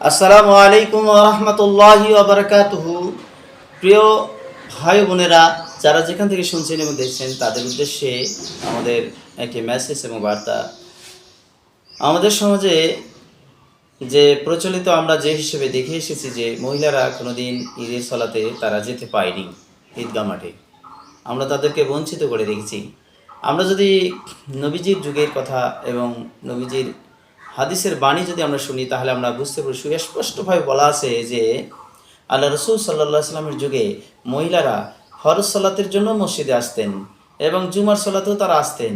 আসসালামু আলাইকুম রহমতুল্লাহি আবরকাতুহু প্রিয় ভাই বোনেরা, যারা যেখান থেকে শুনছেন এবং দেখছেন, তাদের উদ্দেশ্যে আমাদের একটি মেসেজ এবং বার্তা। আমাদের সমাজে যে প্রচলিত আমরা যে হিসেবে দেখে এসেছি যে মহিলারা কোনোদিন ঈদের সলাতে তারা যেতে পায়নি ঈদগা মাঠে। আমরা তাদেরকে বঞ্চিত করে রেখেছি। আমরা যদি নবীজির যুগের কথা এবং নবীজির হাদিসের বাণী যদি আমরা শুনি, তাহলে আমরা বুঝতে পারি সুস্পষ্টভাবে বলা আছে যে আল্লাহ রসুল সাল্লাহ সাল্লামের যুগে মহিলারা ফরজ সালাতের জন্য মসজিদে আসতেন এবং জুমার সালাতেও তারা আসতেন।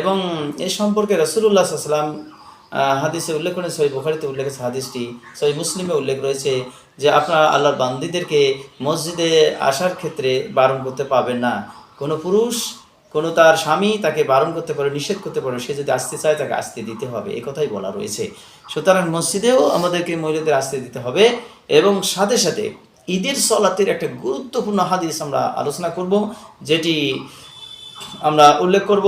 এবং এ সম্পর্কে রসুল্লাহ সাল্লাম হাদিসে উল্লেখ করেন সই বুখারিতে উল্লেখ আছে হাদিসটি সই মুসলিমে উল্লেখ রয়েছে যে আপনার আল্লাহর বান্দিদেরকে মসজিদে আসার ক্ষেত্রে বারণ করতে পাবেন না। কোনো পুরুষ কোনো তার স্বামী তাকে বারণ করতে পারে, নিষেধ করতে পারে, সে যদি আসতে চায় তাকে আসতে দিতে হবে, এ কথাই বলা রয়েছে। সুতরাং মসজিদেও আমাদেরকে মহিলাদের আসতে দিতে হবে এবং সাথে সাথে ঈদের সলাতের একটা গুরুত্বপূর্ণ হাদিস আমরা আলোচনা করব, যেটি আমরা উল্লেখ করব।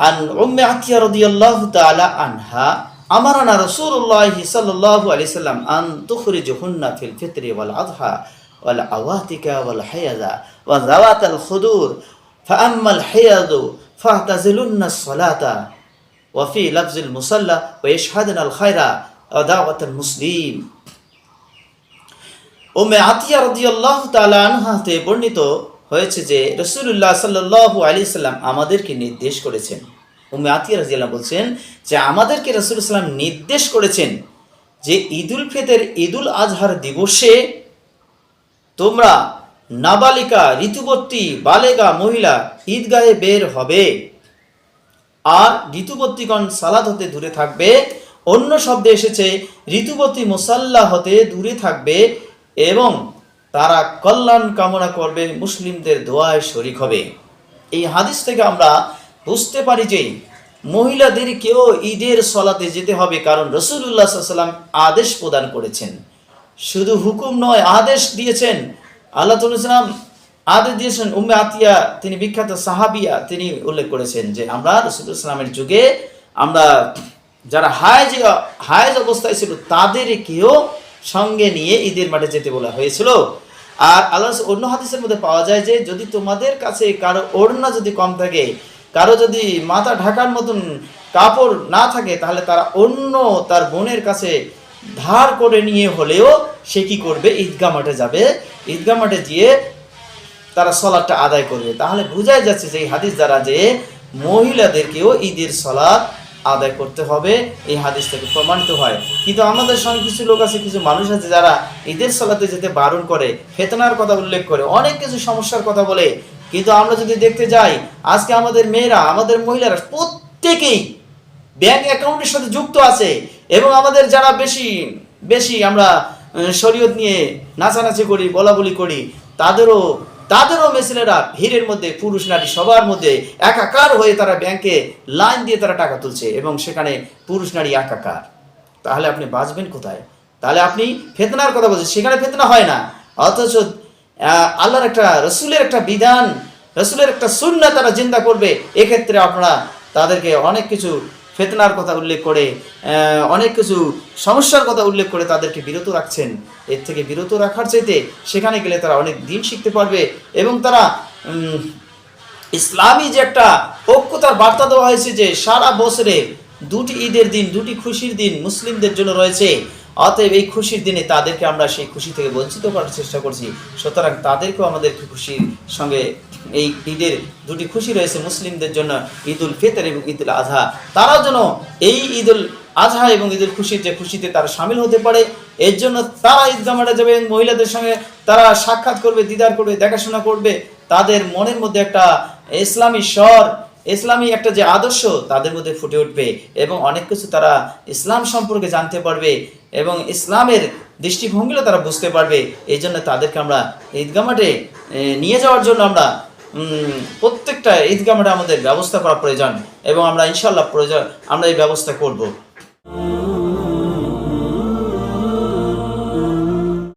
আন উম্মে আতিয়া রাদিয়াল্লাহু তাআলা আনহা আমারানা রাসূলুল্লাহ সাল্লাল্লাহু আলাইহি সাল্লাম আন তুখরিজুহুন্না ফিল ফিতরি ওয়াল আযহা ওয়াল আওয়াতিকা ওয়াল হায়াযা ওয়া যাওয়াতাল খুদুর ফাআম্মাল হেয়াদু ফাহতাজিলুন্না সলাতা ওয়াফি লাফজিল মুসাল্লা ও ইশহাদিন আল খায়রা দাওয়াতুল মুসলিম ওমে আতিয়া রদিয়াল্লাহ তালা আনহাতে বর্ণিত হয়েছে যে রসুল্লাহ সাল্লাহ আলি সাল্লাম আমাদেরকে নির্দেশ করেছেন। উমে আতিয়া রাজিয়াল্লাহ বলছেন যে আমাদেরকে রসুল সাল্লাম নির্দেশ করেছেন যে ঈদুল ফিতর ঈদুল আজহার দিবসে তোমরা নাবালিকা ঋতুবর্তী বালেগা মহিলা ঈদগাহে বের হবে। আর ঋতুবর্তীগণ সালাদ হতে দূরে থাকবে। অন্য শব্দে এসেছে, ঋতুবর্তী মুসাল্লা হতে দূরে থাকবে এবং তারা কল্যাণ কামনা করবে, মুসলিমদের দোয়ায় শরিক হবে। এই হাদিস থেকে আমরা বুঝতে পারি যে মহিলাদেরকেও ঈদের সলাতে যেতে হবে কারণ রসুল্লাহ সাল্লাম আদেশ প্রদান করেছেন। শুধু হুকুম নয়, আদেশ দিয়েছেন আল্লাহ ইসলাম আদেশ দিয়েছেন, উম্মে আতিয়া, তিনি বিখ্যাত সাহাবিয়া, তিনি উল্লেখ করেছেন যে আমরা রসুলামের যুগে আমরা যারা হায়েজ হায়েজ অবস্থায় ছিল, তাদেরকেও সঙ্গে নিয়ে ঈদের মাঠে যেতে বলা হয়েছিল। আর আল্লাহ অন্য হাদিসের মধ্যে পাওয়া যায় যে, যদি তোমাদের কাছে কারও ওড়না যদি কম থাকে, কারও যদি মাথা ঢাকার মতন কাপড় না থাকে, তাহলে তারা অন্য তার বোনের কাছে ধার করে নিয়ে হলেও সে কি করবে? ঈদগা মাঠে যাবে। ঈদগা মাঠে গিয়ে তারা সলাদটা আদায় করবে। তাহলে বোঝাই যাচ্ছে যে এই হাদিস দ্বারা যে মহিলাদেরকেও ঈদের সলাদ আদায় করতে হবে। এই হাদিস থেকে প্রমাণিত হয়। কিন্তু আমাদের সঙ্গে কিছু লোক আছে, কিছু মানুষ আছে যারা ঈদের সলাতে যেতে বারণ করে, ফেতনার কথা উল্লেখ করে, অনেক কিছু সমস্যার কথা বলে। কিন্তু আমরা যদি দেখতে যাই, আজকে আমাদের মেয়েরা, আমাদের মহিলারা প্রত্যেকেই ব্যাংক অ্যাকাউন্টের সাথে যুক্ত আছে। এবং আমাদের যারা বেশি বেশি আমরা শরীয়ত নিয়ে নাচানাচি করি বলা বলি করি, তাদেরও তাদেরও মেসিনেরা ভিড়ের মধ্যে, পুরুষ নারী সবার মধ্যে একাকার হয়ে তারা ব্যাংকে লাইন দিয়ে তারা টাকা তুলছে এবং সেখানে পুরুষ নারী একাকার। তাহলে আপনি বাঁচবেন কোথায়? তাহলে আপনি ফেতনার কথা বলছেন, সেখানে ফেতনা হয় না। অথচ আল্লাহর একটা, রসুলের একটা বিধান, রসুলের একটা সুন্না তারা চিন্তা করবে, এক্ষেত্রে আপনারা তাদেরকে অনেক কিছু ফেতনার কথা উল্লেখ করে অনেক কিছু সমস্যার কথা উল্লেখ করে তাদেরকে বিরত রাখছেন। এর থেকে বিরত রাখার চাইতে সেখানে গেলে তারা অনেক দিন শিখতে পারবে এবং তারা ইসলামী যে একটা ঐক্যতার বার্তা দেওয়া হয়েছে যে সারা বছরে দুটি ঈদের দিন, দুটি খুশির দিন মুসলিমদের জন্য রয়েছে, অতএব এই খুশির দিনে তাদেরকে আমরা সেই খুশি থেকে বঞ্চিত করার চেষ্টা করছি। সুতরাং তাদেরকেও আমাদেরকে খুশির সঙ্গে এই ঈদের দুটি খুশি রয়েছে মুসলিমদের জন্য, ঈদুল ফিতর এবং ঈদুল আজহা তারা যেন এই ঈদুল আজহা এবং ঈদুল খুশির যে খুশিতে তারা সামিল হতে পারে, এর জন্য তারা ঈদগাহ যাবে, মহিলাদের সঙ্গে তারা সাক্ষাৎ করবে, দিদার করবে, দেখাশোনা করবে। তাদের মনের মধ্যে একটা ইসলামী স্বর, ইসলামী একটা যে আদর্শ তাদের মধ্যে ফুটে উঠবে এবং অনেক কিছু তারা ইসলাম সম্পর্কে জানতে পারবে এবং ইসলামের দৃষ্টিভঙ্গিও তারা বুঝতে পারবে। এই জন্য তাদেরকে আমরা ঈদগাহ মাঠে নিয়ে যাওয়ার জন্য আমরা প্রত্যেকটা ঈদগাহ মাঠে আমাদের ব্যবস্থা করা প্রয়োজন এবং আমরা ইনশাল্লাহ প্রয়োজন আমরা এই ব্যবস্থা করব।